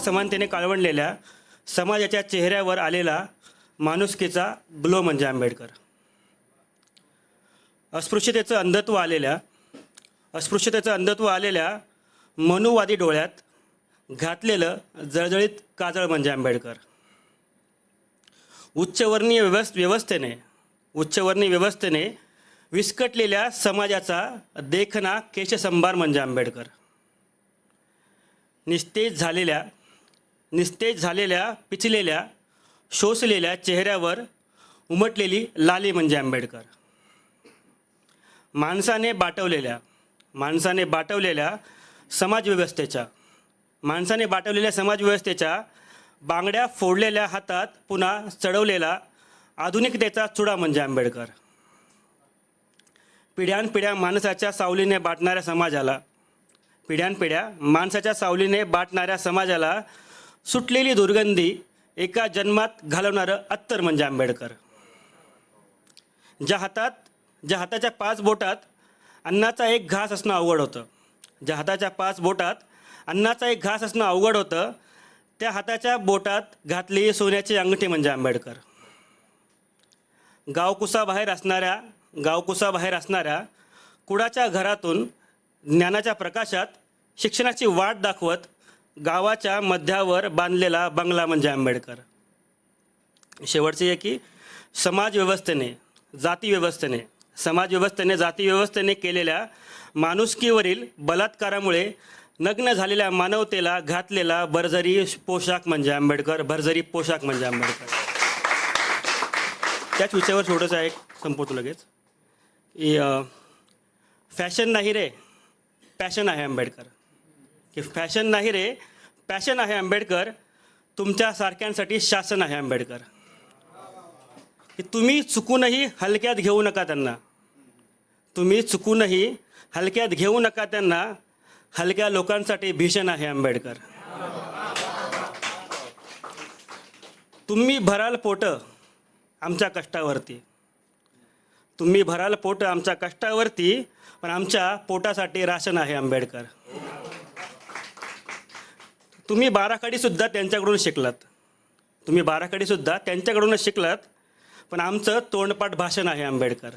समानतेने काळवणलेल्या समाजाच्या चेहऱ्यावर आलेला माणुसकीचा ग्लो म्हणजे आंबेडकर. अस्पृश्यतेचं अंधत्व आलेल्या अस्पृश्यतेचं अंधत्व आलेल्या मनुवादी डोळ्यात घातलेलं जळजळीत काजळ म्हणजे आंबेडकर. उच्चवर्णीय व्यवस् व्यवस्थेने उच्चवर्णीय व्यवस्थेने विस्कटलेल्या समाजाचा देखना केशसंभार म्हणजे आंबेडकर. निस्तेज झालेल्या निस्तेज झालेल्या पिचलेल्या शोषलेल्या चेहऱ्यावर उमटलेली लाली म्हणजे आंबेडकर. माणसाने बाटवलेल्या माणसाने बाटवलेल्या समाजव्यवस्थेच्या माणसाने बाटवलेल्या समाजव्यवस्थेच्या बांगड्या फोडलेल्या हातात पुन्हा चढवलेला आधुनिकतेचा चुडा म्हणजे आंबेडकर. पिढ्यानपिढ्या माणसाच्या सावलीने बाटणाऱ्या समाजाला पिढ्यानपिढ्या माणसाच्या सावलीने बाटणाऱ्या समाजाला सुटलेली दुर्गंधी एका जन्मात घालवणारं अत्तर म्हणजे आंबेडकर. ज्या हातात ज्या हाताच्या पाच बोटात अन्नाचा एक घास असणं अवघड होतं. ज्या हाताच्या पाच बोटात अन्नाचा एक घास असणं अवघड होतं त्या हाताच्या बोटात घातलेली सोन्याची अंगठी म्हणजे आंबेडकर. गावकुसाबाहेर असणाऱ्या गावकुसाबाहेर असणाऱ्या कुडाच्या घरातून ज्ञानाच्या प्रकाशात शिक्षणाची वाट दाखवत गावाच्या मध्यावर बांधलेला बंगला म्हणजे आंबेडकर. शेवटचे आहे की समाजव्यवस्थेने जातीव्यवस्थेने समाजव्यवस्थेने जातीव्यवस्थेने केलेल्या माणुसकीवरील बलात्कारामुळे नग्न झालेल्या मानवतेला घातलेला भरजरी पोशाख म्हणजे आंबेडकर भरजरी पोशाख म्हणजे आंबेडकर. त्याच विषयावर छोटंसं एक संपवतो लगेच. फॅशन नाही रे पॅशन आहे आंबेडकर. की फॅशन नाही रे. पॅशन आहे आंबेडकर. तुमच्या सारख्यांसाठी शासन आहे आंबेडकर. की तुम्ही चुकूनही हलक्यात घेऊ नका त्यांना. तुम्ही चुकूनही हलक्यात घेऊ नका त्यांना. हलक्या लोकांसाठी भीषण आहे आंबेडकर. तुम्ही भराल पोटं आमच्या कष्टावरती. तुम्ही भराल पोटं आमच्या कष्टावरती पण आमच्या पोटासाठी राशन आहे आंबेडकर. तुम्ही बाराखडीसुद्धा त्यांच्याकडून शिकलात. तुम्ही बाराखडीसुद्धा त्यांच्याकडूनच शिकलात. पण आमचं तोंडपाठ भाषण आहे आंबेडकर.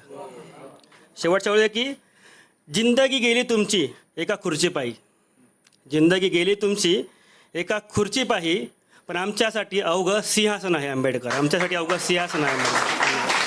शेवटच्या वेळी की जिंदगी गेली तुमची एका खुर्चीपायी. जिंदगी गेली तुमची एका खुर्चीपायी. पण आमच्यासाठी अवघं सिंहासन आहे आंबेडकर. आमच्यासाठी अवघं सिंहासन आहे आंबेडकर.